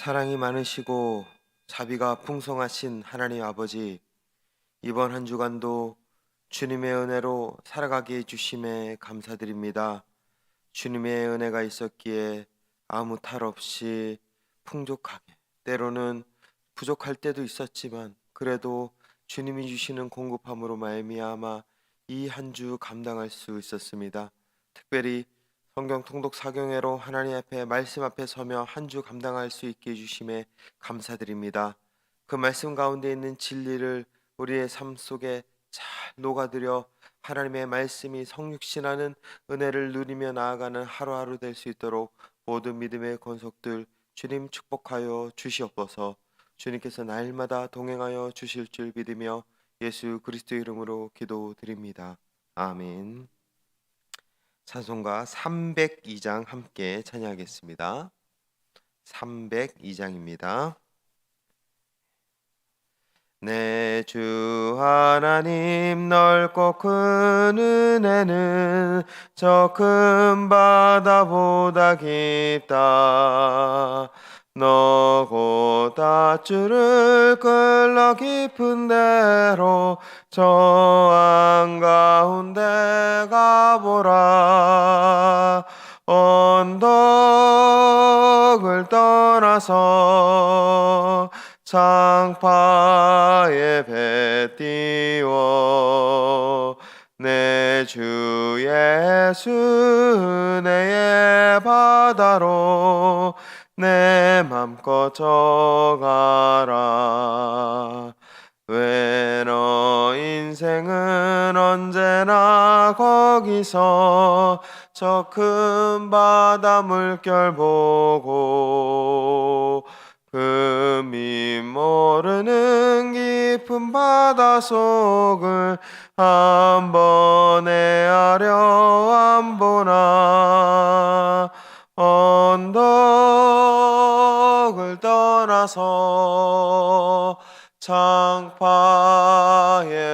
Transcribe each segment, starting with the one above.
사랑이 많으시고 자비가 풍성하신 하나님 아버지, 이번 한 주간도 주님의 은혜로 살아가게 해주심에 감사드립니다. 주님의 은혜가 있었기에 아무 탈 없이 풍족하게, 때로는 부족할 때도 있었지만 그래도 주님이 주시는 공급함으로 말미암아 이 한 주 감당할 수 있었습니다. 특별히 성경 통독 사경회로 하나님 앞에 말씀 앞에 서며 한 주 감당할 수 있게 해주심에 감사드립니다. 그 말씀 가운데 있는 진리를 우리의 삶 속에 잘 녹아들여 하나님의 말씀이 성육신하는 은혜를 누리며 나아가는 하루하루 될 수 있도록 모든 믿음의 권속들 주님 축복하여 주시옵소서. 주님께서 날마다 동행하여 주실 줄 믿으며 예수 그리스도 이름으로 기도드립니다. 아멘. 찬송가 302장 함께 찬양하겠습니다. 302장입니다. 내 주 하나님 넓고 큰 은혜는 저 큰 바다보다 깊다. 너고 닷줄을 끌러 깊은 대로 저 한가운데 가보라. 언덕을 떠나서 창파에 배 띄워 내주 예수 내의 바다로 내 맘껏 저가라. 왜 너 인생은 언제나 거기서 저 큰 바다 물결 보고 금이 모르는 깊은 바다 속을 한 번에 하려 안 보나 언덕을 떠나서 창파에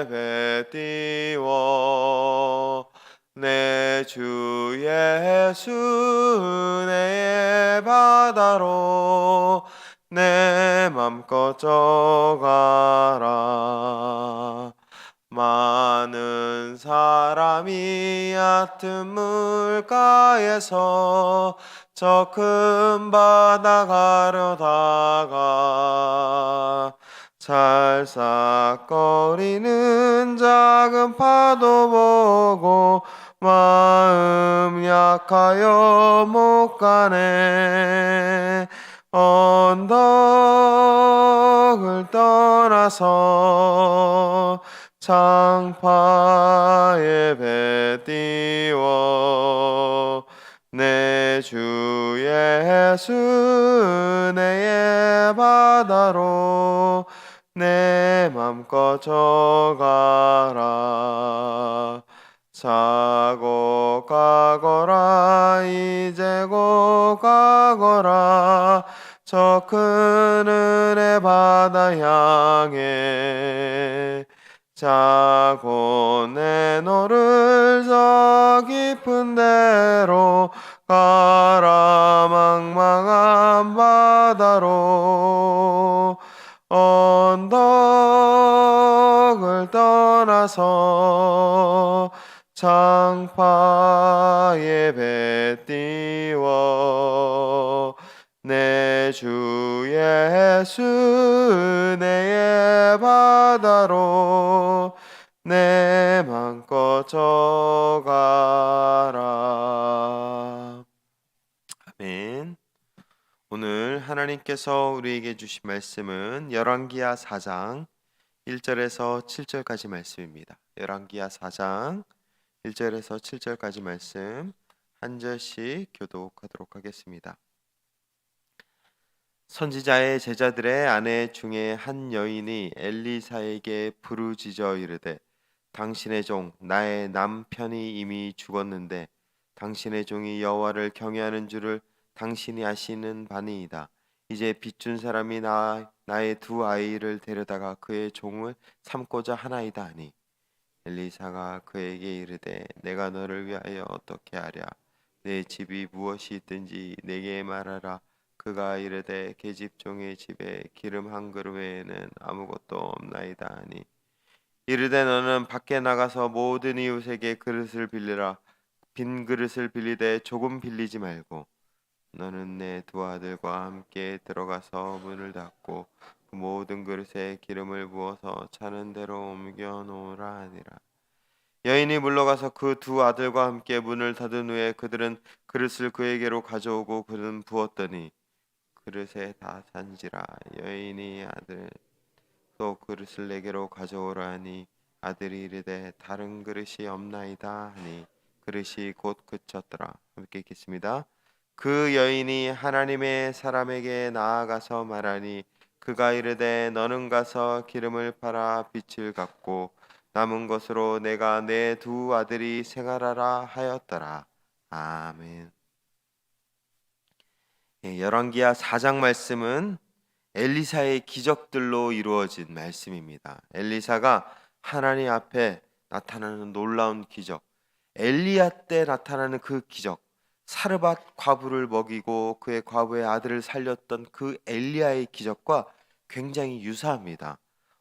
배 띄워 내 주 예수 내 바다로 내 맘껏 저가라. 많은 사람이 얕은 물가에서 저 큰 바다 가려다가 찰싹거리는 작은 파도 보고 마음 약하여 못 가네. 언덕을 떠나서 창파에 배 띄워 내주 예수 내의 바다로 내 맘껏 저가라. 자고 가거라 이제 고 가거라. 저 큰 은혜 바다 향해 자고 내 너를 저 깊은 데로 가라 망망한 바다로 언덕을 떠나서 창파에 배 띄워 내 주 예수 내의 바다로 내 맘껏 저가라 아멘 오늘 하나님께서 우리에게 주신 말씀은 열왕기하 4장 1절에서 7절까지 말씀입니다. 열왕기하 4장 1절에서 7절까지 말씀 한 절씩 교독하도록 하겠습니다. 선지자의 제자들의 아내 중에 한 여인이 엘리사에게 부르짖어 이르되 당신의 종 나의 남편이 이미 죽었는데 당신의 종이 여호와를 경외하는 줄을 당신이 아시는 바니이다. 이제 빚준 사람이 나 나의 두 아이를 데려다가 그의 종을 삼고자 하나이다 하니 엘리사가 그에게 이르되 내가 너를 위하여 어떻게 하랴 내 집이 무엇이 있든지 내게 말하라 그가 이르되 계집 종의 집에 기름 한 그릇 외에는 아무것도 없나이다 하니 이르되 너는 밖에 나가서 모든 이웃에게 그릇을 빌리라. 빈 그릇을 빌리되 조금 빌리지 말고 너는 내 두 아들과 함께 들어가서 문을 닫고 그 모든 그릇에 기름을 부어서 차는 대로 옮겨 놓으라 하니라. 여인이 물러가서 그 두 아들과 함께 문을 닫은 후에 그들은 그릇을 그에게로 가져오고 그는 부었더니 그릇에 다 찬지라. 여인이 아들 또 그릇을 내게로 가져오라 하니 아들이 이르되 다른 그릇이 없나이다 하니 그릇이 곧 그쳤더라. 함께 읽겠습니다. 그 여인이 하나님의 사람에게 나아가서 말하니 그가 이르되 너는 가서 기름을 팔아 빛을 갚고 남은 것으로 내가 내 두 아들이 생활하라 하였더라. 아멘. 예, 열왕기하 4장 말씀은 엘리사의 기적들로 이루어진 말씀입니다. 엘리사가 하나님 앞에 나타나는 놀라운 기적, 엘리야 때 나타나는 그 기적, 사르밧 과부를 먹이고 그의 과부의 아들을 살렸던 그 엘리야의 기적과 굉장히 유사합니다.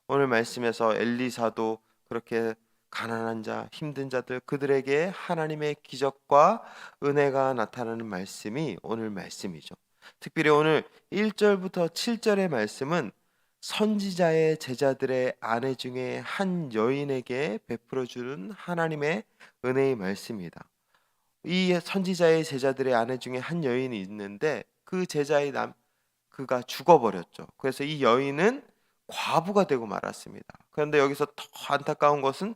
오늘 말씀에서 엘리사도 그렇게 가난한 자, 힘든 자들 그들에게 하나님의 기적과 은혜가 나타나는 말씀이 오늘 말씀이죠. 특별히 오늘 1절부터 7절의 말씀은 선지자의 제자들의 아내 중에 한 여인에게 베풀어 주는 하나님의 은혜의 말씀이다. 이 선지자의 제자들의 아내 중에 한 여인이 있는데 그 제자의 남 그가 죽어버렸죠. 그래서 이 여인은 과부가 되고 말았습니다. 그런데 여기서 더 안타까운 것은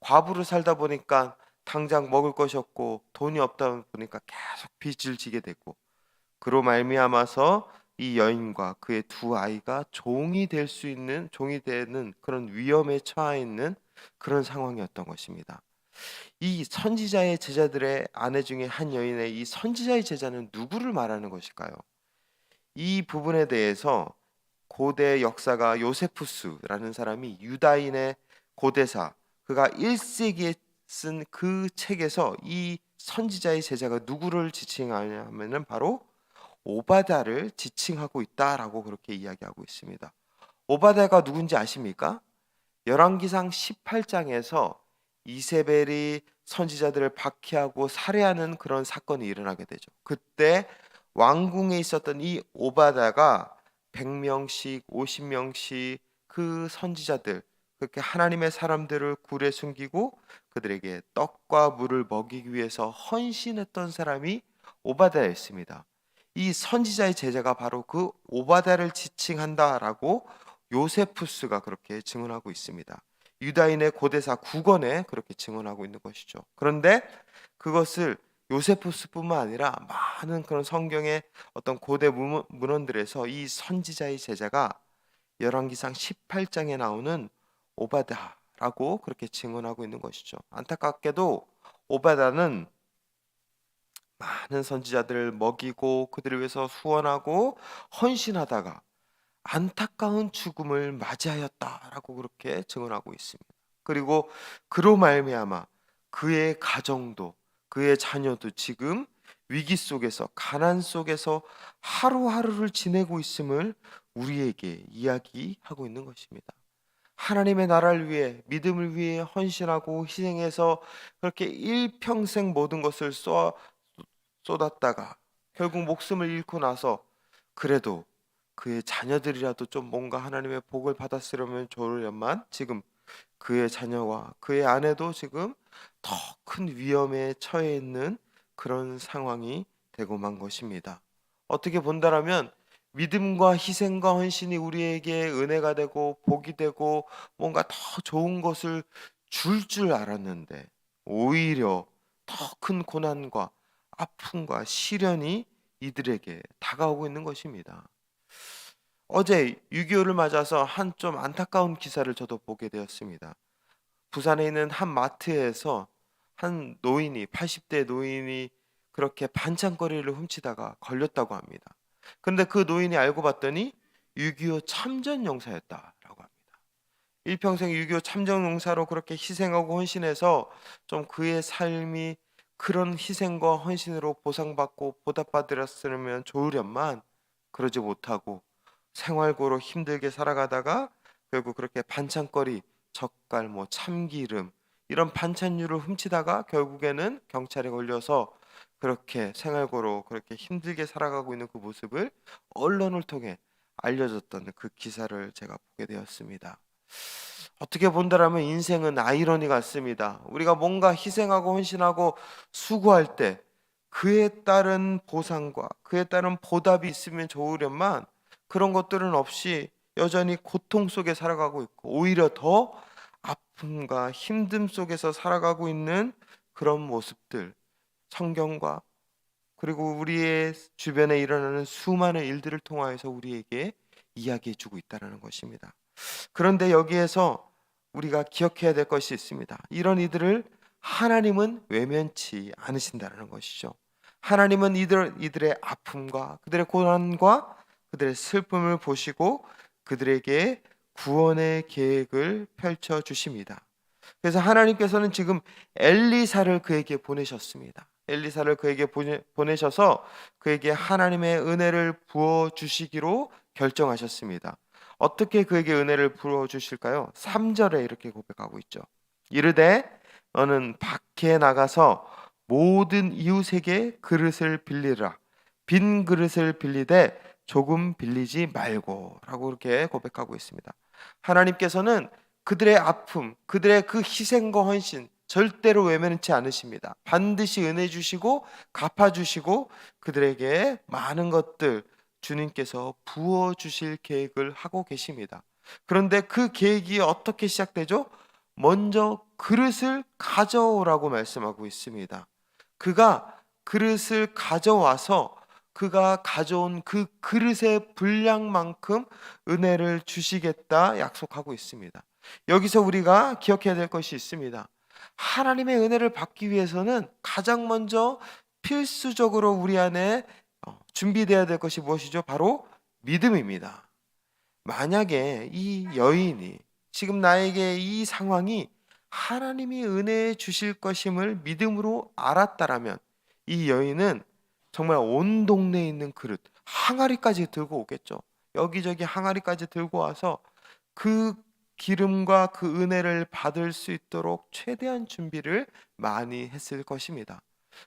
과부로 살다 보니까 당장 먹을 것이 없고 돈이 없다 보니까 계속 빚을 지게 되고 그로 말미암아서 이 여인과 그의 두 아이가 종이 될 수 있는 종이 되는 그런 위험에 처해 있는 그런 상황이었던 것입니다. 이 선지자의 제자들의 아내 중에 한 여인의 이 선지자의 제자는 누구를 말하는 것일까요? 이 부분에 대해서 고대 역사가 요세푸스라는 사람이 유다인의 고대사 그가 1세기에 쓴 그 책에서 이 선지자의 제자가 누구를 지칭하냐면은 바로 오바다를 지칭하고 있다라고 그렇게 이야기하고 있습니다. 오바다가 누군지 아십니까? 열왕기상 18장에서 이세벨이 선지자들을 박해하고 살해하는 그런 사건이 일어나게 되죠. 그때 왕궁에 있었던 이 오바다가 100명씩 50명씩 그 선지자들 그렇게 하나님의 사람들을 굴에 숨기고 그들에게 떡과 물을 먹이기 위해서 헌신했던 사람이 오바다였습니다. 이 선지자의 제자가 바로 그 오바다를 지칭한다라고 요세푸스가 그렇게 증언하고 있습니다. 유다인의 고대사 9권에 그렇게 증언하고 있는 것이죠. 그런데 그것을 요세푸스뿐만 아니라 많은 그런 성경의 어떤 고대 문- 문헌들에서 이 선지자의 제자가 열왕기상 18장에 나오는 오바다라고 그렇게 증언하고 있는 것이죠. 안타깝게도 오바다는 많은 선지자들을 먹이고 그들을 위해서 후원하고 헌신하다가 안타까운 죽음을 맞이하였다라고 그렇게 증언하고 있습니다. 그리고 그로 말미암아 그의 가정도 그의 자녀도 지금 위기 속에서 가난 속에서 하루하루를 지내고 있음을 우리에게 이야기하고 있는 것입니다. 하나님의 나라를 위해 믿음을 위해 헌신하고 희생해서 그렇게 일평생 모든 것을 쏘아 쏟았다가 결국 목숨을 잃고 나서 그래도 그의 자녀들이라도 좀 뭔가 하나님의 복을 받았으려면 좋으련만 지금 그의 자녀와 그의 아내도 지금 더 큰 위험에 처해 있는 그런 상황이 되고 만 것입니다. 어떻게 본다라면 믿음과 희생과 헌신이 우리에게 은혜가 되고 복이 되고 뭔가 더 좋은 것을 줄줄 알았는데 오히려 더 큰 고난과 아픔과 시련이 이들에게 다가오고 있는 것입니다. 어제 6.25를 맞아서 한 좀 안타까운 기사를 저도 보게 되었습니다. 부산에 있는 한 마트에서 한 노인이 80대 노인이 그렇게 반찬거리를 훔치다가 걸렸다고 합니다. 그런데 그 노인이 알고 봤더니 6.25 참전 용사였다라고 합니다. 일평생 6.25 참전 용사로 그렇게 희생하고 헌신해서 좀 그의 삶이 그런 희생과 헌신으로 보상받고 보답받았으면 좋으련만 그러지 못하고 생활고로 힘들게 살아가다가 결국 그렇게 반찬거리, 젓갈, 뭐 참기름 이런 반찬류를 훔치다가 결국에는 경찰에 걸려서 그렇게 생활고로 그렇게 힘들게 살아가고 있는 그 모습을 언론을 통해 알려졌던 그 기사를 제가 보게 되었습니다. 어떻게 본다라면 인생은 아이러니 같습니다. 우리가 뭔가 희생하고 헌신하고 수고할 때 그에 따른 보상과 그에 따른 보답이 있으면 좋으련만 그런 것들은 없이 여전히 고통 속에 살아가고 있고 오히려 더 아픔과 힘듦 속에서 살아가고 있는 그런 모습들 성경과 그리고 우리의 주변에 일어나는 수많은 일들을 통하여서 우리에게 이야기해 주고 있다는 것입니다. 그런데 여기에서 우리가 기억해야 될 것이 있습니다. 이런 이들을 하나님은 외면치 않으신다는 것이죠. 하나님은 이들 이들의 아픔과 그들의 고난과 그들의 슬픔을 보시고 그들에게 구원의 계획을 펼쳐 주십니다. 그래서 하나님께서는 지금 엘리사를 그에게 보내셨습니다. 엘리사를 그에게 보내, 보내셔서 그에게 하나님의 은혜를 부어 주시기로 결정하셨습니다. 어떻게 그에게 은혜를 부어 주실까요? 3절에 이렇게 고백하고 있죠. 이르되 너는 밖에 나가서 모든 이웃에게 그릇을 빌리라. 빈 그릇을 빌리되 조금 빌리지 말고라고 그렇게 고백하고 있습니다. 하나님께서는 그들의 아픔, 그들의 그 희생과 헌신 절대로 외면치 않으십니다. 반드시 은혜 주시고 갚아 주시고 그들에게 많은 것들 주님께서 부어 주실 계획을 하고 계십니다. 그런데 그 계획이 어떻게 시작되죠? 먼저 그릇을 가져오라고 말씀하고 있습니다. 그가 그릇을 가져와서 그가 가져온 그 그릇의 분량만큼 은혜를 주시겠다 약속하고 있습니다. 여기서 우리가 기억해야 될 것이 있습니다. 하나님의 은혜를 받기 위해서는 가장 먼저 필수적으로 우리 안에 어, 준비되어야 될 것이 무엇이죠? 바로 믿음입니다. 만약에 이 여인이 지금 나에게 이 상황이 하나님이 은혜 주실 것임을 믿음으로 알았다라면 이 여인은 정말 온 동네에 있는 그릇 항아리까지 들고 오겠죠. 여기저기 항아리까지 들고 와서 그 기름과 그 은혜를 받을 수 있도록 최대한 준비를 많이 했을 것입니다.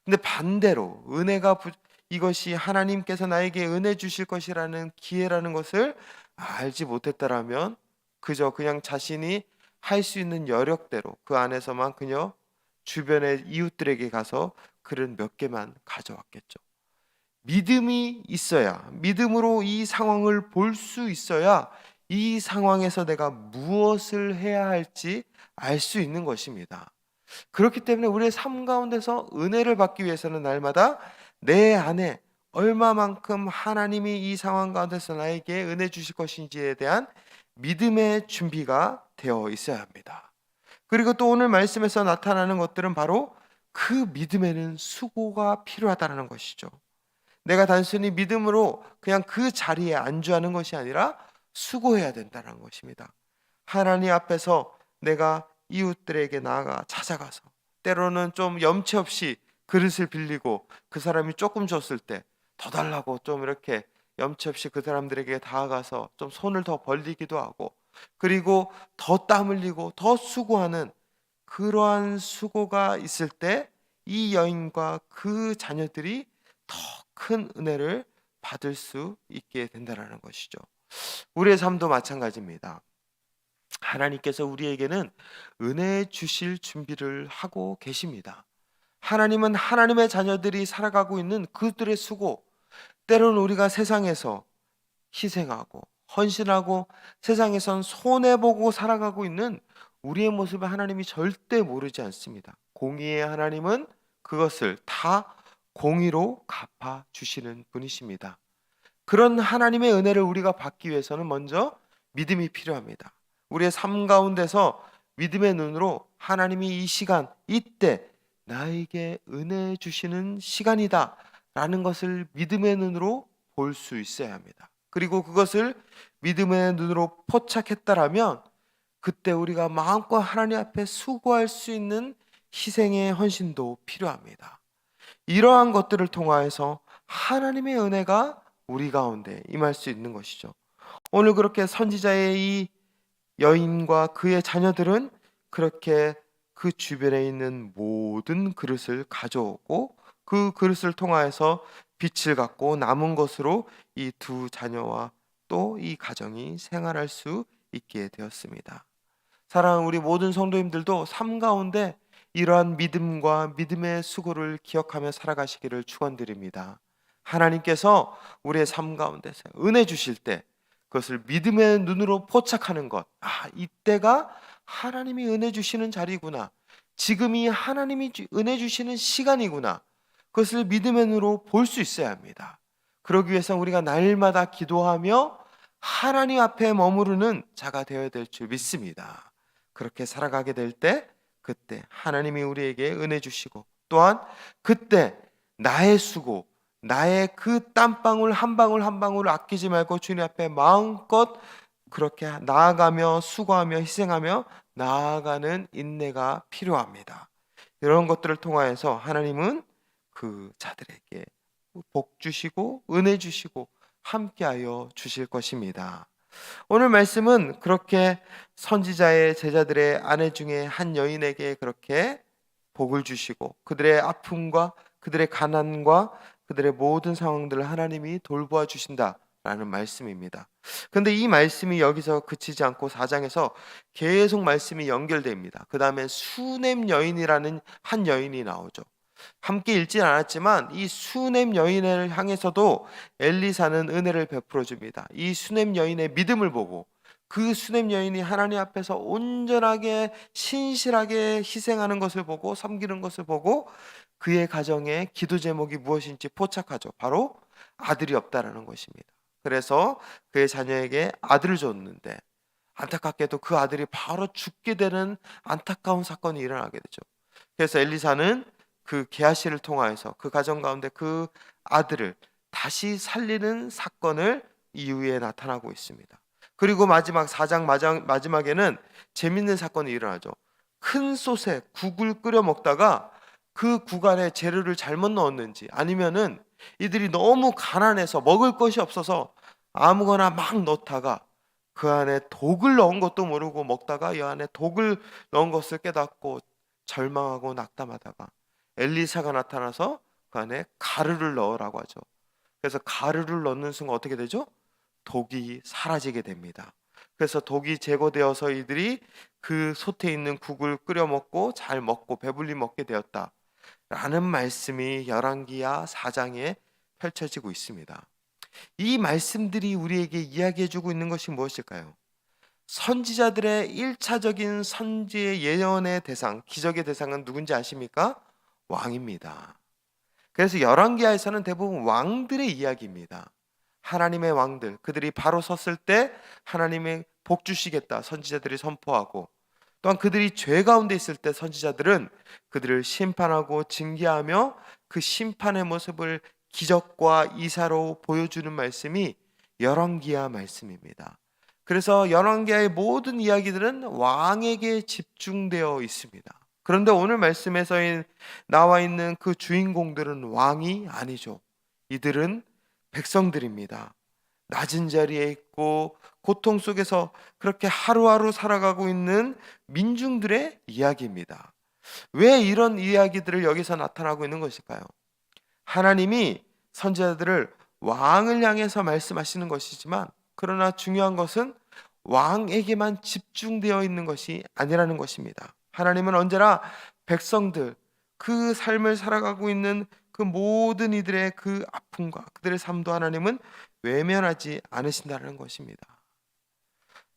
근데 반대로 은혜가 부, 이것이 하나님께서 나에게 은혜 주실 것이라는 기회라는 것을 알지 못했다라면 그저 그냥 자신이 할 수 있는 여력대로 그 안에서만 그녀 주변의 이웃들에게 가서 글은 몇 개만 가져왔겠죠. 믿음이 있어야 믿음으로 이 상황을 볼 수 있어야 이 상황에서 내가 무엇을 해야 할지 알 수 있는 것입니다. 그렇기 때문에 우리의 삶 가운데서 은혜를 받기 위해서는 날마다 내 안에 얼마만큼 하나님이 이 상황 가운데서 나에게 은혜 주실 것인지에 대한 믿음의 준비가 되어 있어야 합니다. 그리고 또 오늘 말씀에서 나타나는 것들은 바로 그 믿음에는 수고가 필요하다는 것이죠. 내가 단순히 믿음으로 그냥 그 자리에 안주하는 것이 아니라 수고해야 된다는 것입니다. 하나님 앞에서 내가 이웃들에게 나아가 찾아가서 때로는 좀 염치 없이 그릇을 빌리고 그 사람이 조금 줬을 때 더 달라고 좀 이렇게 염치 없이 그 사람들에게 다가가서 좀 손을 더 벌리기도 하고 그리고 더 땀 흘리고 더 수고하는 그러한 수고가 있을 때 이 여인과 그 자녀들이 더 큰 은혜를 받을 수 있게 된다는 것이죠. 우리의 삶도 마찬가지입니다. 하나님께서 우리에게는 은혜 주실 준비를 하고 계십니다. 하나님은 하나님의 자녀들이 살아가고 있는 그들의 수고, 때로는 우리가 세상에서 희생하고 헌신하고 세상에선 손해보고 살아가고 있는 우리의 모습을 하나님이 절대 모르지 않습니다. 공의의 하나님은 그것을 다 공의로 갚아 주시는 분이십니다. 그런 하나님의 은혜를 우리가 받기 위해서는 먼저 믿음이 필요합니다. 우리의 삶 가운데서 믿음의 눈으로 하나님이 이 시간, 이때 나에게 은혜 주시는 시간이다. 라는 것을 믿음의 눈으로 볼 수 있어야 합니다. 그리고 그것을 믿음의 눈으로 포착했다라면 그때 우리가 마음껏 하나님 앞에 수고할 수 있는 희생의 헌신도 필요합니다. 이러한 것들을 통하여서 하나님의 은혜가 우리 가운데 임할 수 있는 것이죠. 오늘 그렇게 선지자의 이 여인과 그의 자녀들은 그렇게 그 주변에 있는 모든 그릇을 가져오고 그 그릇을 통하여서 빛을 갖고 남은 것으로 이 두 자녀와 또 이 가정이 생활할 수 있게 되었습니다. 사랑하는 우리 모든 성도님들도 삶 가운데 이러한 믿음과 믿음의 수고를 기억하며 살아가시기를 축원드립니다. 하나님께서 우리의 삶 가운데서 은혜 주실 때 그것을 믿음의 눈으로 포착하는 것. 아, 이때가 하나님이 은혜 주시는 자리구나. 지금이 하나님이 주- 은혜 주시는 시간이구나. 그것을 믿음의 눈으로 볼 수 있어야 합니다. 그러기 위해서 우리가 날마다 기도하며 하나님 앞에 머무르는 자가 되어야 될 줄 믿습니다. 그렇게 살아가게 될 때 그때 하나님이 우리에게 은혜 주시고 또한 그때 나의 수고 나의 그 땀방울 한 방울 한 방울을 아끼지 말고 주님 앞에 마음껏 그렇게 나아가며 수고하며 희생하며 나아가는 인내가 필요합니다. 이런 것들을 통하여서 하나님은 그 자들에게 복 주시고 은혜 주시고 함께하여 주실 것입니다. 오늘 말씀은 그렇게 선지자의 제자들의 아내 중에 한 여인에게 그렇게 복을 주시고 그들의 아픔과 그들의 가난과 그들의 모든 상황들을 하나님이 돌보아 주신다 라는 말씀입니다. 근데 이 말씀이 여기서 그치지 않고 4장에서 계속 말씀이 연결됩니다. 그 다음에 수냄 여인이라는 한 여인이 나오죠. 함께 읽진 않았지만 이 수냄 여인을 향해서도 엘리사는 은혜를 베풀어 줍니다. 이 수냄 여인의 믿음을 보고 그 수냄 여인이 하나님 앞에서 온전하게 신실하게 희생하는 것을 보고 섬기는 것을 보고 그의 가정의 기도 제목이 무엇인지 포착하죠. 바로 아들이 없다라는 것입니다. 그래서 그의 자녀에게 아들을 줬는데 안타깝게도 그 아들이 바로 죽게 되는 안타까운 사건이 일어나게 되죠. 그래서 엘리사는 그 게하시를 통하여서 그 가정 가운데 그 아들을 다시 살리는 사건을 이후에 나타나고 있습니다. 그리고 마지막 4장 마지막, 마지막에는 재밌는 사건이 일어나죠. 큰 솥에 국을 끓여 먹다가 그 국안에 재료를 잘못 넣었는지 아니면은 이들이 너무 가난해서 먹을 것이 없어서 아무거나 막 넣다가 그 안에 독을 넣은 것도 모르고 먹다가 이 안에 독을 넣은 것을 깨닫고 절망하고 낙담하다가 엘리사가 나타나서 그 안에 가루를 넣으라고 하죠. 그래서 가루를 넣는 순간 어떻게 되죠? 독이 사라지게 됩니다. 그래서 독이 제거되어서 이들이 그 솥에 있는 국을 끓여 먹고 잘 먹고 배불리 먹게 되었다. 라는 말씀이 열왕기야 4장에 펼쳐지고 있습니다. 이 말씀들이 우리에게 이야기해 주고 있는 것이 무엇일까요? 선지자들의 1차적인 선지의 예언의 대상, 기적의 대상은 누군지 아십니까? 왕입니다. 그래서 열왕기하에서는 대부분 왕들의 이야기입니다. 하나님의 왕들, 그들이 바로 섰을 때 하나님의 복 주시겠다 선지자들이 선포하고 또한 그들이 죄 가운데 있을 때 선지자들은 그들을 심판하고 징계하며 그 심판의 모습을 기적과 이사로 보여주는 말씀이 열왕기하 말씀입니다. 그래서 열왕기하의 모든 이야기들은 왕에게 집중되어 있습니다. 그런데 오늘 말씀에서 나와 있는 그 주인공들은 왕이 아니죠. 이들은 백성들입니다. 낮은 자리에 있고 고통 속에서 그렇게 하루하루 살아가고 있는 민중들의 이야기입니다. 왜 이런 이야기들을 여기서 나타나고 있는 것일까요? 하나님이 선지자들을 왕을 향해서 말씀하시는 것이지만 그러나 중요한 것은 왕에게만 집중되어 있는 것이 아니라는 것입니다. 하나님은 언제나 백성들 그 삶을 살아가고 있는 그 모든 이들의 그 아픔과 그들의 삶도 하나님은 외면하지 않으신다는 것입니다.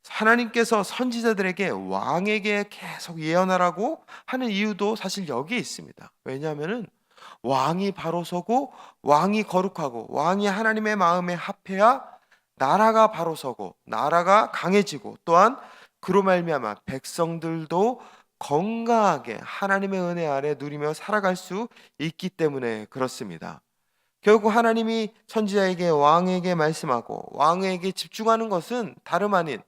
하나님께서 선지자들에게 왕에게 계속 예언하라고 하는 이유도 사실 여기에 있습니다. 왜냐하면은 왕이 바로 서고 왕이 거룩하고 왕이 하나님의 마음에 합해야 나라가 바로 서고 나라가 강해지고 또한 그로 말미암아 백성들도 건강하게 하나님의 은혜 아래 누리며 살아갈 수 있기 때문에 그렇습니다. 결국 하나님이 선지자에게 왕에게 말씀하고 왕에게 집중하는 것은 다름 아닌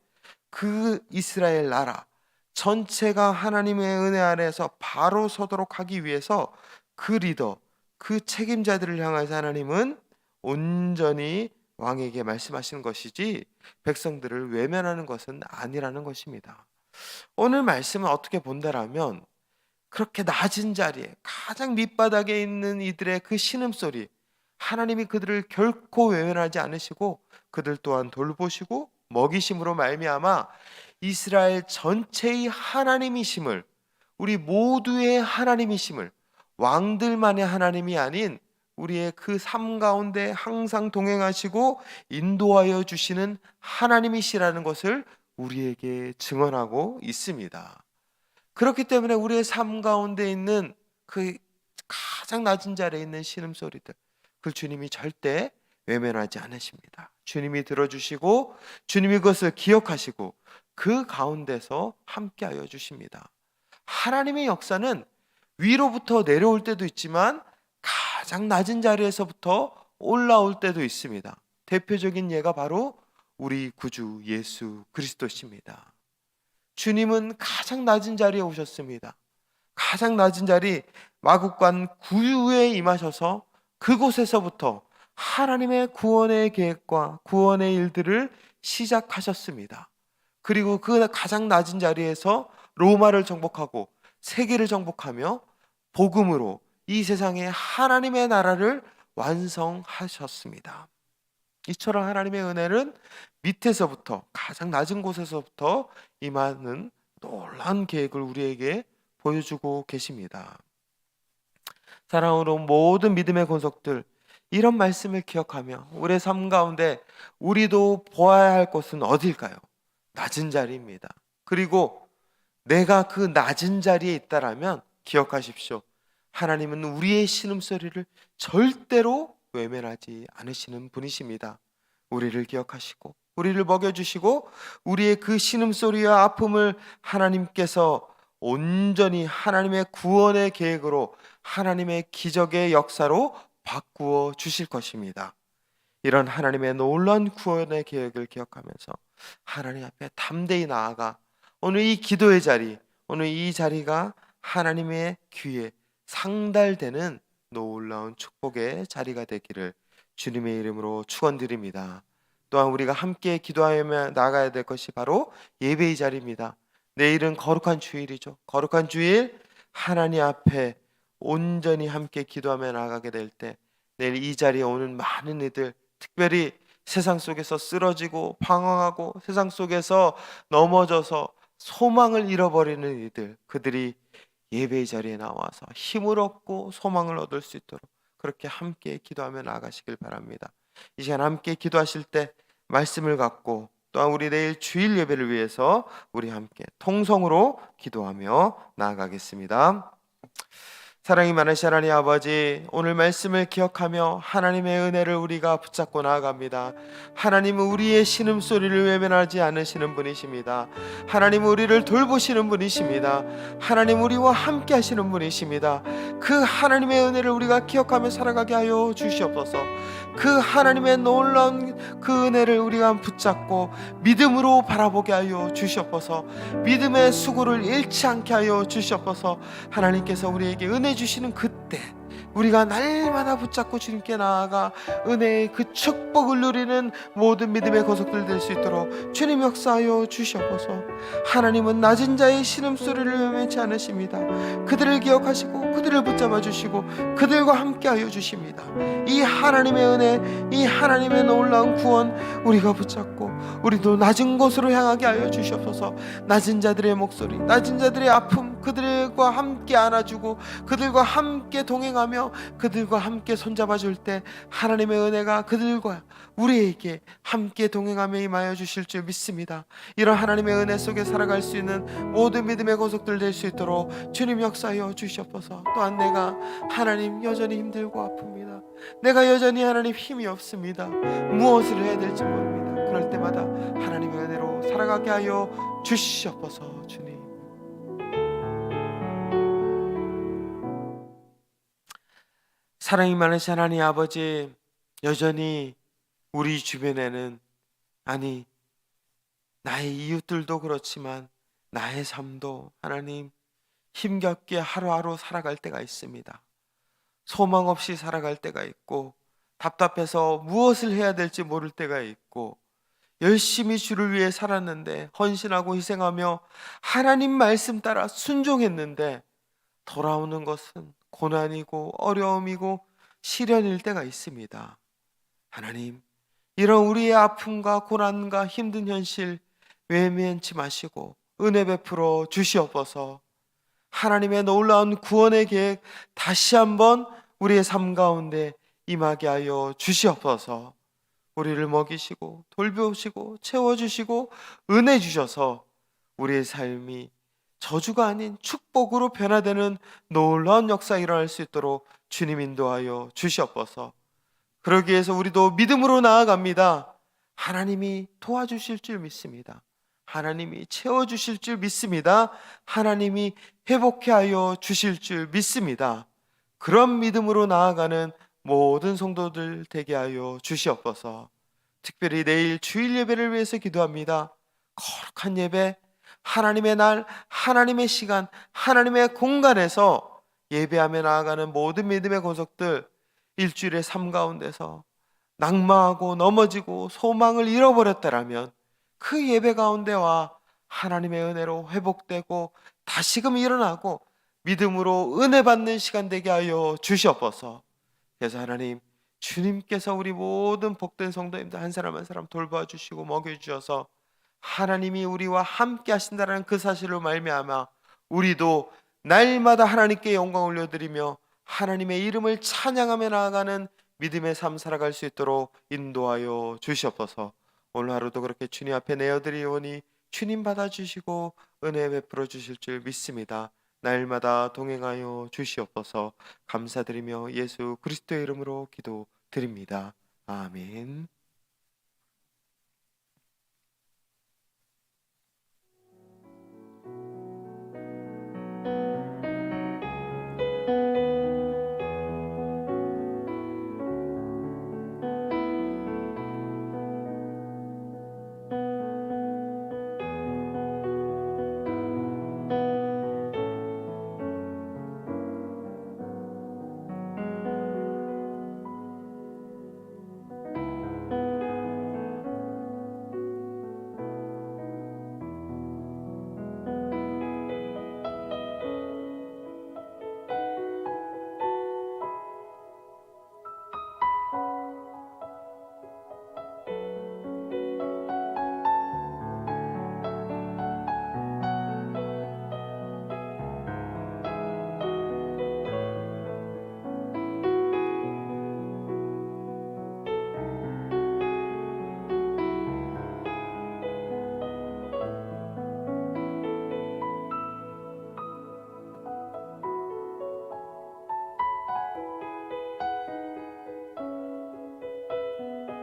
그 이스라엘 나라 전체가 하나님의 은혜 아래에서 바로 서도록 하기 위해서 그 리더, 그 책임자들을 향해서 하나님은 온전히 왕에게 말씀하시는 것이지 백성들을 외면하는 것은 아니라는 것입니다. 오늘 말씀은 어떻게 본다라면 그렇게 낮은 자리에 가장 밑바닥에 있는 이들의 그 신음소리 하나님이 그들을 결코 외면하지 않으시고 그들 또한 돌보시고 먹이심으로 말미암아 이스라엘 전체의 하나님이심을 우리 모두의 하나님이심을 왕들만의 하나님이 아닌 우리의 그 삶 가운데 항상 동행하시고 인도하여 주시는 하나님이시라는 것을 우리에게 증언하고 있습니다. 그렇기 때문에 우리의 삶 가운데 있는 그 가장 낮은 자리에 있는 신음소리들, 그 주님이 절대 외면하지 않으십니다. 주님이 들어주시고 주님이 그것을 기억하시고 그 가운데서 함께하여 주십니다. 하나님의 역사는 위로부터 내려올 때도 있지만 가장 낮은 자리에서부터 올라올 때도 있습니다. 대표적인 예가 바로 우리 구주 예수 그리스도십니다. 주님은 가장 낮은 자리에 오셨습니다. 가장 낮은 자리 마국간 구유에 임하셔서 그곳에서부터 하나님의 구원의 계획과 구원의 일들을 시작하셨습니다. 그리고 그 가장 낮은 자리에서 로마를 정복하고 세계를 정복하며 복음으로 이 세상에 하나님의 나라를 완성하셨습니다. 이처럼 하나님의 은혜는 밑에서부터 가장 낮은 곳에서부터 임하는 놀라운 계획을 우리에게 보여주고 계십니다. 사랑으로 모든 믿음의 권속들 이런 말씀을 기억하며 우리의 삶 가운데 우리도 보아야 할 곳은 어딜까요? 낮은 자리입니다. 그리고 내가 그 낮은 자리에 있다라면 기억하십시오. 하나님은 우리의 신음소리를 절대로 외면하지 않으시는 분이십니다. 우리를 기억하시고 우리를 먹여주시고 우리의 그 신음소리와 아픔을 하나님께서 온전히 하나님의 구원의 계획으로 하나님의 기적의 역사로 바꾸어 주실 것입니다. 이런 하나님의 놀라운 구원의 계획을 기억하면서 하나님 앞에 담대히 나아가 오늘 이 기도의 자리, 오늘 이 자리가 하나님의 귀에 상달되는 놀라운 축복의 자리가 되기를 주님의 이름으로 축원드립니다. 또한 우리가 함께 기도하며 나가야 될 것이 바로 예배의 자리입니다. 내일은 거룩한 주일이죠. 거룩한 주일 하나님 앞에 온전히 함께 기도하며 나가게 될 때 내일 이 자리에 오는 많은 이들 특별히 세상 속에서 쓰러지고 방황하고 세상 속에서 넘어져서 소망을 잃어버리는 이들 그들이 예배의 자리에 나와서 힘을 얻고 소망을 얻을 수 있도록 그렇게 함께 기도하며 나가시길 바랍니다. 이 시간 함께 기도하실 때 말씀을 갖고 또한 우리 내일 주일 예배를 위해서 우리 함께 통성으로 기도하며 나아가겠습니다. 사랑이 많으신 하나님 아버지 오늘 말씀을 기억하며 하나님의 은혜를 우리가 붙잡고 나아갑니다. 하나님은 우리의 신음소리를 외면하지 않으시는 분이십니다. 하나님은 우리를 돌보시는 분이십니다. 하나님 우리와 함께 하시는 분이십니다. 그 하나님의 은혜를 우리가 기억하며 살아가게 하여 주시옵소서. 그 하나님의 놀라운 그 은혜를 우리가 붙잡고 믿음으로 바라보게 하여 주시옵소서. 믿음의 수고를 잃지 않게 하여 주시옵소서. 하나님께서 우리에게 은혜 주시는 그때 우리가 날마다 붙잡고 주님께 나아가 은혜의 그 축복을 누리는 모든 믿음의 거석들 될 수 있도록 주님 역사하여 주시옵소서. 하나님은 낮은 자의 신음소리를 외면치 않으십니다. 그들을 기억하시고 그들을 붙잡아 주시고 그들과 함께하여 주십니다. 이 하나님의 은혜, 이 하나님의 놀라운 구원 우리가 붙잡고 우리도 낮은 곳으로 향하게 하여 주시옵소서. 낮은 자들의 목소리, 낮은 자들의 아픔 그들과 함께 안아주고 그들과 함께 동행하며 그들과 함께 손잡아 줄 때 하나님의 은혜가 그들과 우리에게 함께 동행하며 임하여 주실 줄 믿습니다. 이런 하나님의 은혜 속에 살아갈 수 있는 모든 믿음의 고속들 될 수 있도록 주님 역사하여 주시옵소서. 또한 내가 하나님 여전히 힘들고 아픕니다. 내가 여전히 하나님 힘이 없습니다. 무엇을 해야 될지 모릅니다. 그럴 때마다 하나님의 은혜로 살아가게 하여 주시옵소서 주님. 사랑이 많으신 하나님 아버지 여전히 우리 주변에는 아니 나의 이웃들도 그렇지만 나의 삶도 하나님 힘겹게 하루하루 살아갈 때가 있습니다. 소망 없이 살아갈 때가 있고 답답해서 무엇을 해야 될지 모를 때가 있고 열심히 주를 위해 살았는데 헌신하고 희생하며 하나님 말씀 따라 순종했는데 돌아오는 것은 고난이고 어려움이고 시련일 때가 있습니다. 하나님, 이런 우리의 아픔과 고난과 힘든 현실 외면치 마시고 은혜 베풀어 주시옵소서. 하나님의 놀라운 구원의 계획 다시 한번 우리의 삶 가운데 임하게 하여 주시옵소서. 우리를 먹이시고 돌보시고 채워주시고 은혜 주셔서 우리의 삶이 저주가 아닌 축복으로 변화되는 놀라운 역사 일어날 수 있도록 주님 인도하여 주시옵소서. 그러기 위해서 우리도 믿음으로 나아갑니다. 하나님이 도와주실 줄 믿습니다. 하나님이 채워주실 줄 믿습니다. 하나님이 회복해 하여 주실 줄 믿습니다. 그런 믿음으로 나아가는 모든 성도들 되게 하여 주시옵소서. 특별히 내일 주일 예배를 위해서 기도합니다. 거룩한 예배, 하나님의 날, 하나님의 시간, 하나님의 공간에서 예배하며 나아가는 모든 믿음의 권속들 일주일의 삶 가운데서 낙마하고 넘어지고 소망을 잃어버렸다라면 그 예배 가운데와 하나님의 은혜로 회복되고 다시금 일어나고 믿음으로 은혜 받는 시간 되게 하여 주시옵소서. 그래서 하나님 주님께서 우리 모든 복된 성도님들 한 사람 한 사람 돌봐 주시고 먹여 주셔서 하나님이 우리와 함께 하신다는 그 사실로 말미암아 우리도 날마다 하나님께 영광 올려드리며 하나님의 이름을 찬양하며 나아가는 믿음의 삶 살아갈 수 있도록 인도하여 주시옵소서. 오늘 하루도 그렇게 주님 앞에 내어드리오니 주님 받아주시고 은혜 베풀어 주실 줄 믿습니다. 날마다 동행하여 주시옵소서 감사드리며 예수 그리스도의 이름으로 기도드립니다. 아멘.